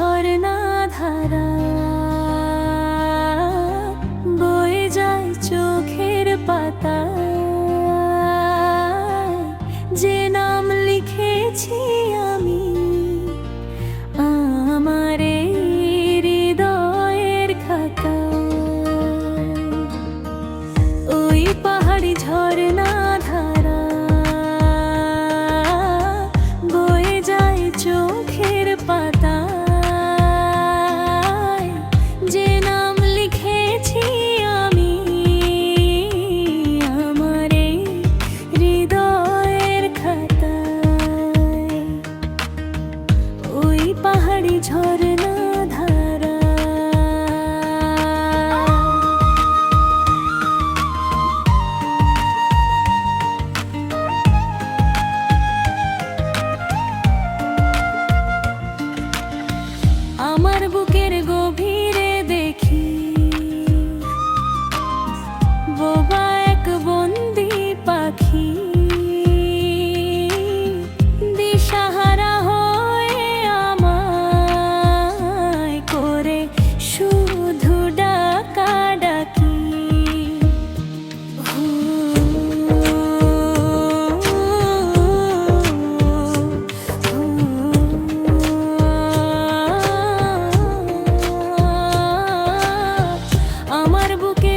ঝরনা ধারা, বয়ে যায় চোখের পাতা। যে নাম লিখেছি আমি, আমার হৃদয়ের খাতায় ওই পাহাড়ি ঝরনা আমার বুকে